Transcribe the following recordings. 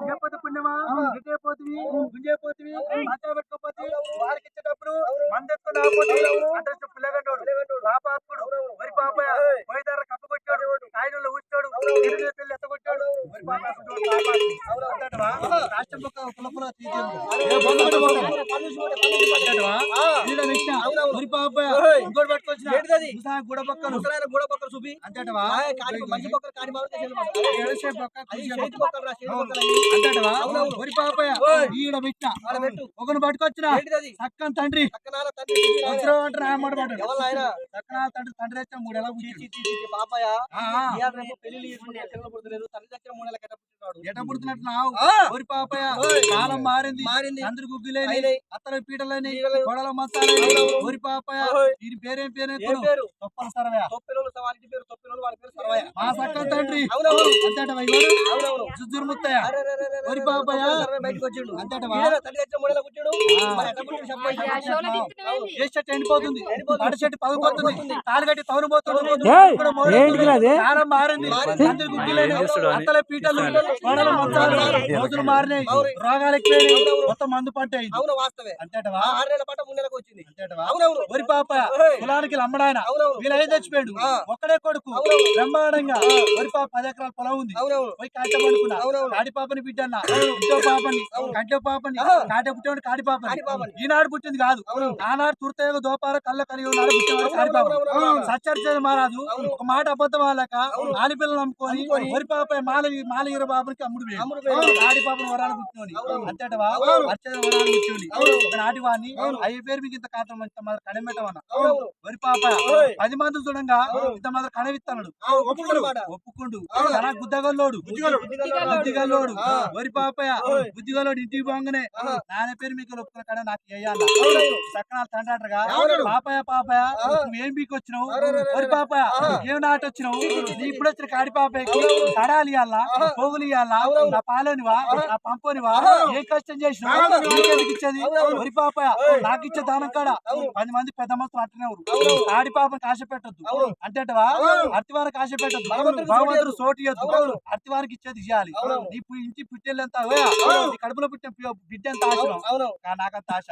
లేకపోతే పుణ్యమా? గిట్టేపోతుంది గుంజైపోతుంది మధ్య పెట్టుకోపోతే? వారికి ఇచ్చేటప్పుడు అంటే పాపాత్ముడు. వరి పాపయ ఊచాడు ఎరుగు పెళ్ళి పాపాత్ముడు రాష్ట్రం ఒక కుల కుల వరి పాపయ ఇంకోటి పట్టుకొచ్చిన. గూడ పక్కలు గూడ పక్కన చూపి. అంతేటవా మంచి పక్కన పక్కన. పక్కన పక్కన అయ్యి. అంతేటవా అవునవును. వరి పాపయ ఈడ పెట్టు. ఒకను పట్టుకొచ్చిన? చక్కని తండ్రి. పక్కనాల తండ్రి తండ్రి తండ్రి తెచ్చా మూడు ఎలా చీ, కూర్చుంది చీ, చీ, చీ, పాపయ్య. తల్లి దగ్గర మూడు నెలల పాపయ. కాలం మారింది మారింది. అందరు గుగ్గులేని. అత్తల పీటలని పీటలు. గొడవల మసాలని. వరి పాపయ. దీని పేరేం పేరు ఏం పేరు? తొప్పల సరవయ తొప్పిలోళ్ళు వారి పేరు తొప్పిలోళ్ళు వారి పేరు సర్వయ్య. మా తండ్రి. అంతేట వైగోడు. జుజ్జురు ముత్తయ్య బయటకు వచ్చిండు. తల్లి దగ్గర మూడు నెలల. ఏ చెట్టు ఎండిపోతుంది. అడి చెట్టు పగిపోతుంది తాలు కట్టి కాలం మారింది. అందరు అత్తల పీటలు మంచాలు రోజులు మారినాయి. రోగాలు మొత్తం మందు పంట అవును వాస్తవే అంతేటవా? ఆ ఆరు నెలల పాట మూడు నెలలకు వచ్చింది. అంతేటవా? అవునవును వరి పాప. కులానికి లమ్మడాయన. వీళ్ళు ఆ. ఒక్కడే కొడుకు. బ్రహ్మాండంగా. వరి పాప పది ఎకరాల పొలం ఉంది. అవునవును పోయి కాట పడుకున్నా. కాడి పాపని బిడ్డన్న. ఇంట్లో పాపని. కంట్లో పాపని. కాట పుట్టేవాడు కాడి పాపని. ఈనాడు పుట్టింది కాదు. ఆనాడు తుర్తయోగ దోపార కళ్ళ కలిగి ఉన్నాడు పుట్టేవాడు కాడి పాప. సచ్చరిచేది అవును. ఒక మాట అబద్ధం వాళ్ళక అవును. ఆలిపిల్లలు నమ్ముకొని నమ్ముకొని. వరి పాప మాల మాలగిర బాబునికి అమ్ముడు పోయాడు. అమ్ముడు పోయాడు. కాడి పాపని వరాలు అవును. అర్చన వరాలు. ఒక నాటి వాడిని అవును. అయ్య పేరు మీకు ఇంత కాతం ఇంత మాదిరి. వరి పాప. పది మంది చూడంగా. ఇంత మాదిరి కడవిత్తన్నాడు ఒప్పుకోడు. తన గుద్దగల్లోడు బుద్ధిగల్లోడు. వరి పాపయ్య ఓయ్. బుద్ధిగల్లోడు ఇంటికి పోగానే. నాన్న పేరు మీకు ఒప్పుకున్న కాడ నాకు వేయాల అవునవును. సక్కన తండ్రగా ఆ. నువ్వు ఏం బీకి వచ్చినావు. వరి పాపయ్య ఆహా. ఏం నాటి వచ్చినావు నీ ఇప్పుడు వచ్చిన కాడి పాపయ్యకి. కడాలి ఇయ్యాలా ఆహా. పోగులు ఇయ్యాలా అవునవును. నా పాలోనివా. నా పంపోనివా. ఏం కష్టం చేసినావు ఇచ్చేది అవునవును. వరి పాపయ్య ఓయ్. నాకు ఇచ్చే దానం కాడ. పది మంది పెద్ద మొత్తం అట్టినవారు అవునవును. కాడి పాపని కాశ పెట్టద్దు. అంటేటవా అవునవును. అర్తివారికి ఆశ పెట్టద్దు భగవంతుడు సోటు ఇయ్యొద్దు అవునవును. అర్తివారికి ఇచ్చేది ఇవ్వాలి అవునవును. నీ ఇంటి అవును. నీ కడుపులో పుట్టిన బిడ్డ ఎంత ఆశ నాకంత ఆశ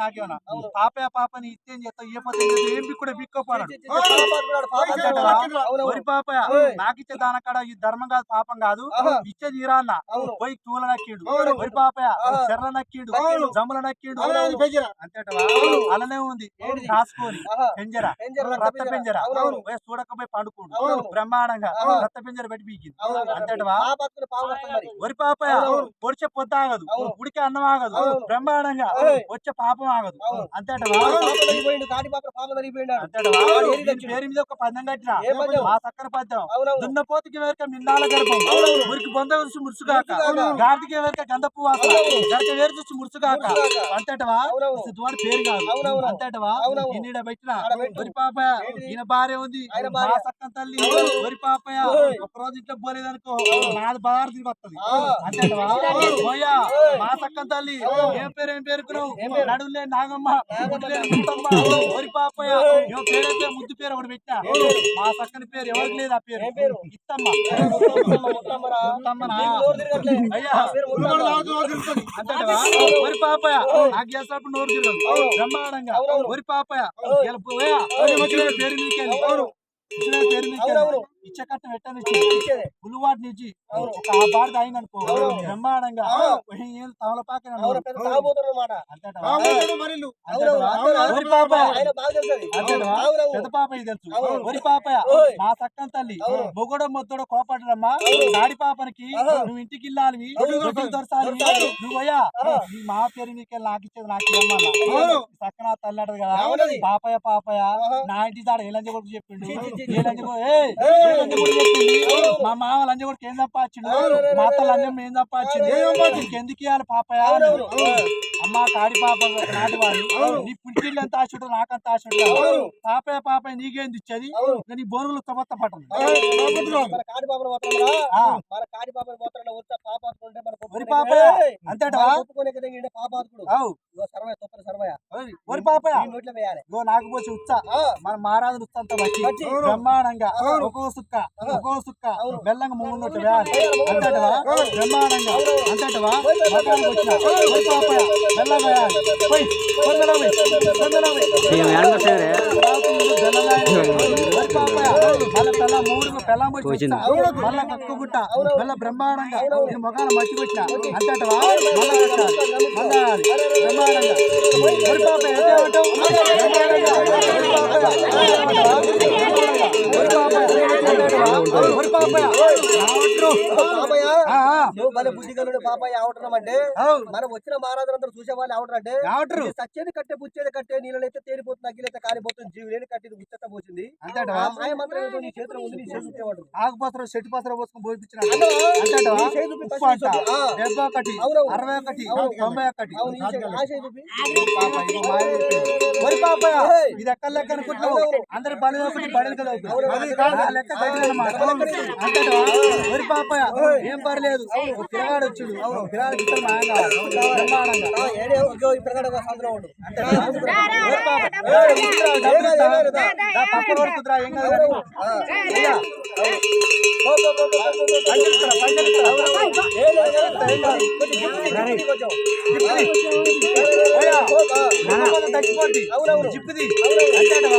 నాకేమన్నా అవును. పాపయ పాపని ఇస్తే ఏం చేస్తావు ఏ పోతే ఏం చేస్తావు? ఏం బిక్కుడే బిక్కోపోడు చి, చి, చి, పాపాత్మురాడు, పాపాత్మురాడు. అవునవును. వరి పాపయ ఓయ్. నాకు ఇచ్చే దానకాడ ఈ ధర్మం కాదు పాపం కాదు ఆహా. ఇచ్చే తీరాన్న అవును. పోయి తూల నక్కిండు పాపయ ఆహా. చెర్ల నక్కిండు అవును. జమ్ముల నక్కిండు అవునవును. అంతేటవా అవును. అలానే ఉంది ఆహా. పెంజర రక్త పెంజర. చూడకపోయి పండుకోండు. బ్రహ్మాండంగా. రక్త పెంజర పెట్టి పీకింది. అంతేటవా. వరి అవును. పొడిచే పొద్దు ఆగదు. ఉడికే అన్నం ఆగదు. బ్రహ్మాండంగా. వచ్చే పాపం ఆగదు. అంతేటవా పాపం పాప పాపం. పేరు మీద ఒక పద్యం కట్టిన? మా చక్కర పద్యం. దున్నపోతుకి వేరక మిన్నాల గర్భం. మురికి బొంద మురుసుగాక. గాడికి వేరక గంధపు వాసన. గడక వేరు చూసి మురుసుగాక. అంతేటవా అవునవును. సిద్ధువాడి పేరు కాదు అవునవును. అంతేటవా అవునవును. ఈయన పెట్టిన ఆడ పెట్టు. వరి పాప ఏంటిది? ఈయన భార్య ఉంది ఆయన మా భార్య. సక్కన తల్లి అవును. వరి పాపయ ఓయ్. ఒక రోజు ఇంట్లో పోలేదనుకో నాది బాగా తిరిగి వస్తుంది ఆ. అంతేటవా అవును. పోయా ఓయ్. మా సక్కన తల్లి అవును. ఏం పేరు ఏం పేరుకున్నావు ఏం పేరు? నడులే నాగమ్మ వరి పాపయ ఓయ్. ఏం పేరు అయితే ముద్దు పేరు ఒకటి పెట్టా ఏం పేరు? మా సక్కని పేరు ఎవరికి లేదు ఆ పేరు ఏం పేరు? ఇత్తమ్మ ముత్తమ్మ, ముత్తమ్మరా. ముత్తమ్మనా? నీకు నోరు తిరగట్లే. అయ్యా. నా పేరు ముత్తమ్మ. అంతేటవా వరి పాపయ నాకు చేసినప్పుడు నోరు తిరగదు అవును. బ్రహ్మాండంగా అవునవును. వరి పాపయ అవును. ఇలా పోయా ఇచ్చిన పేరు మీకెళ్ళి అవును. ఇచ్చిన పేరు మీకెళ్ళి అవునవును. ఇచ్చే కట్టం ఎట్టని ఇచ్చేదే. గులువాటి నుంచి. ఒక ఆ బాడ. బ్రహ్మాండంగా. ఏం పెద్ద పాపయ్య తెలుసు ఓయ్. మా సక్కన తల్లి. మొగడో మొత్తడో కోపడమ్మా అవును. దాడి పాపనికి. నువ్వు ఇంటికి వెళ్ళాలి దొరసాలి. నువ్వయ్యా. నీ మా పేరు నీకే నాకు ఇచ్చేది నాకు. సక్కన తల్లి అంటది కదా. పాపయ్య పాపయ్య. నా ఇంటి దాడ కొడుకు చెప్పిండు మా మామ లంజ కొడుకు ఏం అవును, అవును, మా అత్త. లంజం ఏం అవును. నీకు ఎందుకు ఇవ్వాలి అవునవును. అమ్మ కాడి పాప నాటివాడు. నీ పుట్టిల్లు ఎంత ఆశ నాకంత ఆశ. పాపయ్య పాపయ్య నీకేంది ఇచ్చేది నీ బోరుగులు కొత్త పట్టదు ఓయ్, ఒరి వేయాలి. ఇగో నాకు పోసి ఆ, మన మహారాజు బట్టి. బట్టి. బ్రహ్మాండంగా. ఒక్కో సుక్క. ఒక్కో సుక్క. బెల్లంగా మూడున్నట్టు వేయాలి. అంతటవా. బ్రహ్మాండంగా. అంతటవా ఒరి బెల్లం వేయాలి పోయి మళ్ళా కక్కుగుట్ట మళ్ళా బ్రహ్మాండంగా నేను మొగాన మర్చిపెట్టిన కొట్టిన అంతటవా మళ్ళా బ్రహ్మాండంగా ఒరి పాపయ్య అంటే మనం వచ్చిన మహారాజులందరూ చూసే వాళ్ళు అంటే సచ్చేది కట్టే పుచ్చేది కట్టే నీళ్ళైతే తేలిపోతుంది అగ్గిలైతే కాలిపోతుంది జీవి కట్టేది ఉచ్చత ఆ మాయ మంత్రం నీ చేతిలో ఉంది నీ చేతివాడు చెట్టు పోసుకొని పోయిపించిన డెబ్బై ఒకటి అరవై ఒకటి తొంభై ఒకటి పాప, ఇది ఎక్కడ లెక్క అనుకుంటున్నావు అందరు బడి ఒకటి కదా లెక్క మరి పాపయ్య ఏం పర్లేదు పిల్లగాడు వచ్చుడు పిల్లగాడు పాప, ఇస్తురా, తగ్గిపోద్ది. అవునవును. జిప్పుది. అవునవును. అంతేటవా?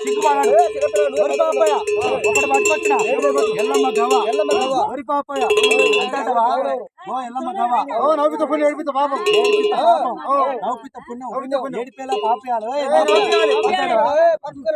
జాగ్రత్తలేదు. కావాలి. ఒరి పాపయ్య, ఏయ్. బ్రహ్మాండంగా అయ్యో, ఈయన. ఇచ్చిన పేరు మీకెళ్ళి. చిన్న ఉండా? బాబు వచ్చిండు. వెళ్ళే వచ్చిండు. బ్రహ్మాండంగా కడిగి ఉన్నాడు. ఒరి పాపయ్య, అంతేటవా? బ్రహ్మాండంగా ఒరి పాపయ్య, ఒరి పాపయ్య, వస్తావా? ఏ వస్తాడు, బ్రహ్మాండంగా వస్తాడు. సిగ్గుపడాడు. ఒరి పాపయ్య, ఒకటి పట్టుకొచ్చిన ఎల్లమ్మ గవ ఎల్లమ్మ గవ్వ. ఒరి పాపయ్య అంతేటవా? ఓ ఎల్లమ్మ గవ నవ్వుత పుణ్యం ఏడిపిత పాపం ఏడిపిత పాపం నవ్వుపిత పుణ్యం ఏడిపేలా పాపయాలు ఏయ్, నవ్వుపియాలి. అంతేటవా? ఏ, పక్కన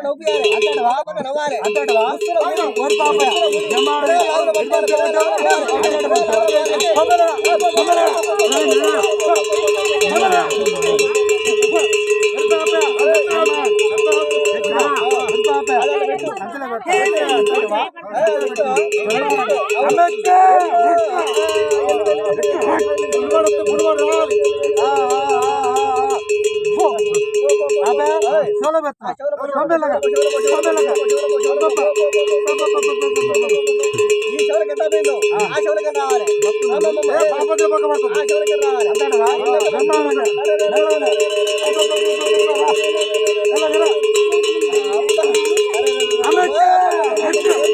ఈ చెవులకి ఎంత పోయిందో ఆ చెవులకి రావాలి అమ్మమ్మమ్మ, ఏ, ఆ చెవులకి రావాలి ఆ, పోయింది అది ఎంత పోయిందో వాళ్ళ కట్టలకి వెళ్ళాలి అంటాడవా ఆ, వెళ్ళు, వెళ్ళు. ఈ గడ్డ మొక్క పడదు అవును మన మారాలంటే మన పాపయ చేతులు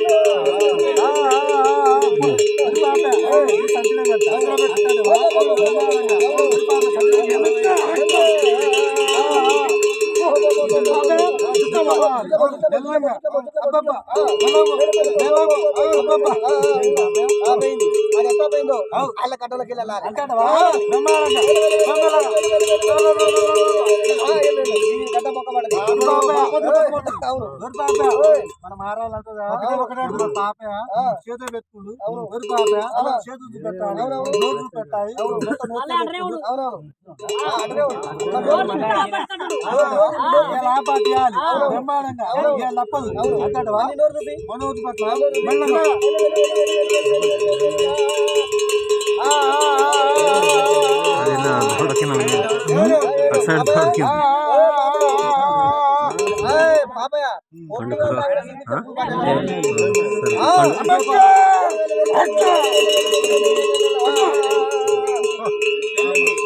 పెట్టుకుండు ఎవరు పాపయ చేతులు పెట్టాలి నోట్లు పెట్టాలి నోట్లో పెట్టుకుండు. ఆ, అట్లనే ఉండు. ఇలా ఆపాదియాలి బ్రహ్మాండంగా. ఇలా తప్పదు. అంటాడవా అన్ని నోరు చూపి. మనోజ్ పట్ల మెల్లగా ఆ, ఆ, ఆ, ఆ, ఆ, ఏయ్, పాపయ్య పొద్దుగా తాగిన సిద్ధి కప్పు పడ్డది.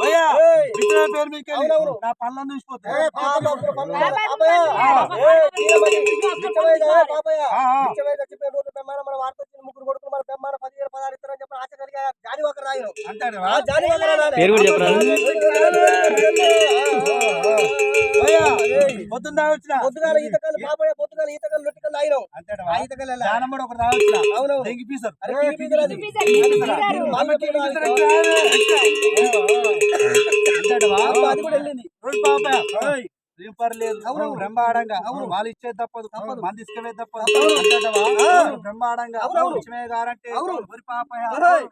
భయ్యా, ఏయ్. విత్తనాల పేరు మీకు అవునవును. నా పళ్ళని చూసిపోతే ఏ, పాప, పాపయ్య. పాపయ్య. ఏ, తీరమని. నిత్యమైదా, పాపయ్య. ఆ, ఆ. నిత్యమైదా చెప్పే రోజు బ్రహ్మాండ మన వార్త వచ్చిన ముగ్గురు కొడుకులు మన బ్రహ్మాండ ఒకరు రాయను. పేరు కూడా చెప్పరా? పొద్దున్న వచ్చిన పొద్దుగాల ఈతకాలు పాపయ్య పొద్దుగాల ఈతకాలు లొట్టికలు రాయను అంటాడవా ఆ ఈతకాలు వెళ్ళాలి. దానం కూడా ఒకటి రావచ్చునా అవును. దెంగి పీసరు అరే, పీసరు అది. అబ్బా, అది కూడా వెళ్ళింది రోజు పాప బ్రహ్మాండంగా వాళ్ళు ఇచ్చేది తప్పదు. మంది తీసుకెళ్ళేది తప్పదు. బ్రహ్మాండంగా ఇచ్చమే గారంటే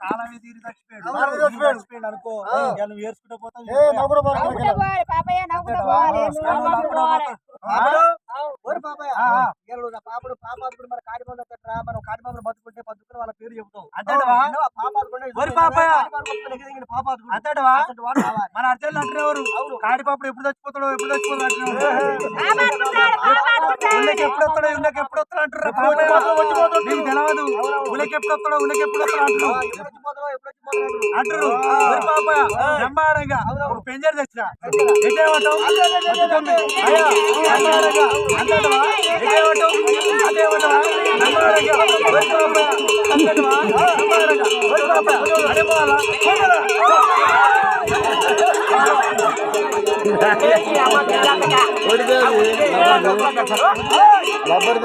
కాలమే తీరి చచ్చిపోయాడు. అనుకో. నువ్వు ఏర్చుకుంటూ పాపడు పాపాదుకుడు మన వస్తాడురా మనం బతుకుంటే బతుకుని వాళ్ళ పేరు చెబుతావు. అంతేటవా? విన్నావా? పాపాదుకుంటే పాపాదుకుడు కావాలి. మన అర్జునులు అంటున్నారు కాడిపాపుడు ఎప్పుడు చచ్చిపోతాడో ఎప్పుడు చచ్చిపోతాడు ఉల్లకి ఎప్పుడు వస్తాడో ఉల్లకి ఎప్పుడు వస్తాడు అంటారు నీకు తెలియదు ఉల్లకి ఎప్పుడు వస్తాడో ఉల్లకి ఎప్పుడు వస్తాడు ఆ, అంటారు అంటారు పాప బ్రహ్మాండంగా. ఒక పెంజర్ తెచ్చిన ఎటేమంటావు అద్భుతంగా. అయ్యా బ్రహ్మాండంగా. అంతేటవా ఎటేమంటావు అదేమంటావా బ్రహ్మాండంగా. ఒరి పాప అంతేటవా బ్రహ్మాండంగా. ఒరి పాప అడే పోవాలా లబ్బర్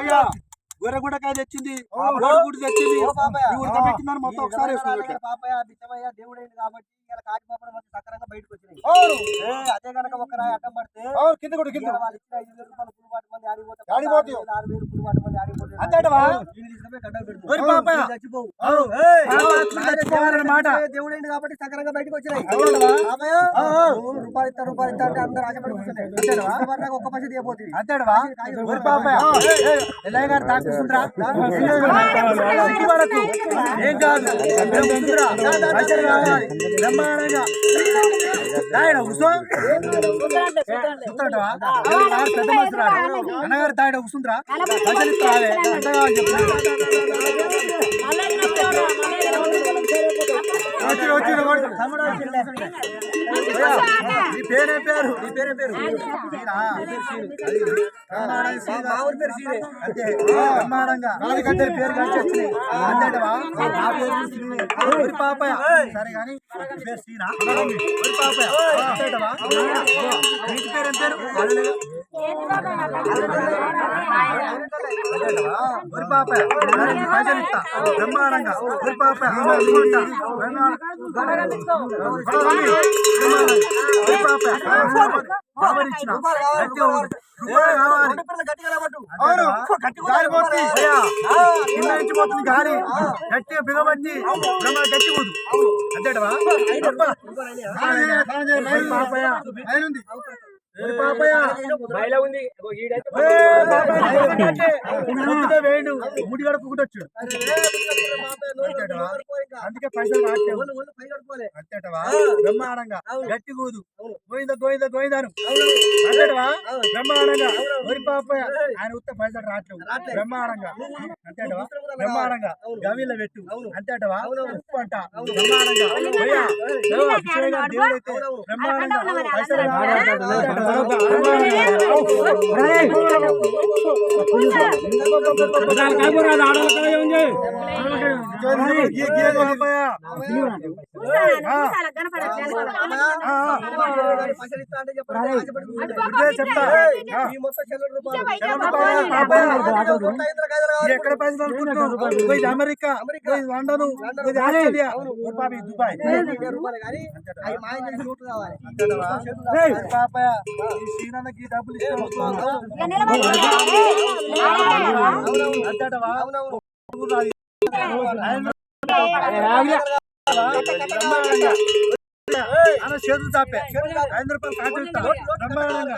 అయ్యా, గొర్రెగుడ్డకాయ తెచ్చింది. తెచ్చింది. మొత్తం ఒకసారి దేవుడైంది కాబట్టి. ఇలా కాటిపాపడం మంచి సక్కరంగా బయటకు వచ్చినాయి అవును. ఏ, అదే గనక ఒక రాయి అడ్డం పడితే అవును, కింద కొడు, కింద. ఇవాళ వాళ్ళు ఇచ్చిన ఐదు వేల రూపాయలు పులిపాటి మంది ఆడిపోతే ఆడిపోతాయి. ఆరు వేలు పులిపాటి మంది ఆడిపోతే అంతేటవా? వీళ్ళు తీసుకుపోయి గడ్డలు పెడతారు. ఒరి పాపయ్య. వీళ్ళు చచ్చిపోవు. అవును. ఏయ్, పాపాత్ములు చచ్చిపోవాలన్నమాట. దేవుడైంది కాబట్టి సక్కరంగా బయటకు వచ్చినాయి అంతేటవా? పాపయ్య, ఆ, ఆ. నువ్వు రూపాయలు ఇస్తా రూపాయలు ఇస్తా అంటే అందరూ ఆశపడి కూర్చున్నాయి ఒక్క పైసా తీయపోతుంది అంతేడవా ఒరి పాపయ్య ఎల్లయ్య గారు తాకుతుండ్రా సిగ్గుపడకు. ఏం కాదు. పైసలు కావాలి బ్రహ్మాండంగా తాయడ కూర్చోంటావా? పెద్ద మనుషులు. అన్నగారు తాయడ తమ్ముడు వచ్చిండే. అయ్యా, నీ పేరే పేరు నీ పేరే పేరు. మా ఊరి పేరు సీనే. అంతే. బ్రహ్మాండంగా. పేరు కలిసి అంతేటవా? నా పేరు సరే కానీ పేరు సీనా ఒరి పాపయ్య. అంతేటవా? నీటి పేరు ఏం పేరు అల్లెగా. బ్రహ్మాండంగా కావాలి అవును గాలి పోతుంది కింద నుంచి పోతుంది గాలి గట్టిగా బిగబట్టి బ్రహ్మ గట్టి కూదు అంతేటవా పాపయ్య వేయండు ముడి గడప వచ్చాడు అరే, పాపయ్య, నోరు అంతేటవా? కట్టుకో ఇంకా. అందుకే పైసలు. అంతేటవా బ్రహ్మాండంగా గట్టి కూదు గోయింద గోయింద గోయిందాను అంతేటవా బ్రహ్మాండంగా వరి పాపయ్య ఆయన ఉత్త పైసలు రాట్లేవు బ్రహ్మాండంగా అంతేటవా బ్రహ్మాండంగా గవిలో పెట్టు అంతేటవా ఉప్పు అంట బ్రహ్మాండంగా బ్రహ్మాండంగా పైసలు పైసలు ఇస్తా అంటే చెప్పండి, ఆశపడి ఎక్కడ పైసలు అనుకుంటున్నావు అమెరికా లండన్ ఆస్ట్రేలియా దుబాయ్ ఇరవై రూపాయలు కానీ అవి మాయం చేసి నోట్లు కావాలి ఏయ్, పాపయ్య ఈ సీనన్నకి డబ్బులు అన్న చేతులు తాపే ఐదు రూపాయలు కాజు బ్రహ్మాండంగా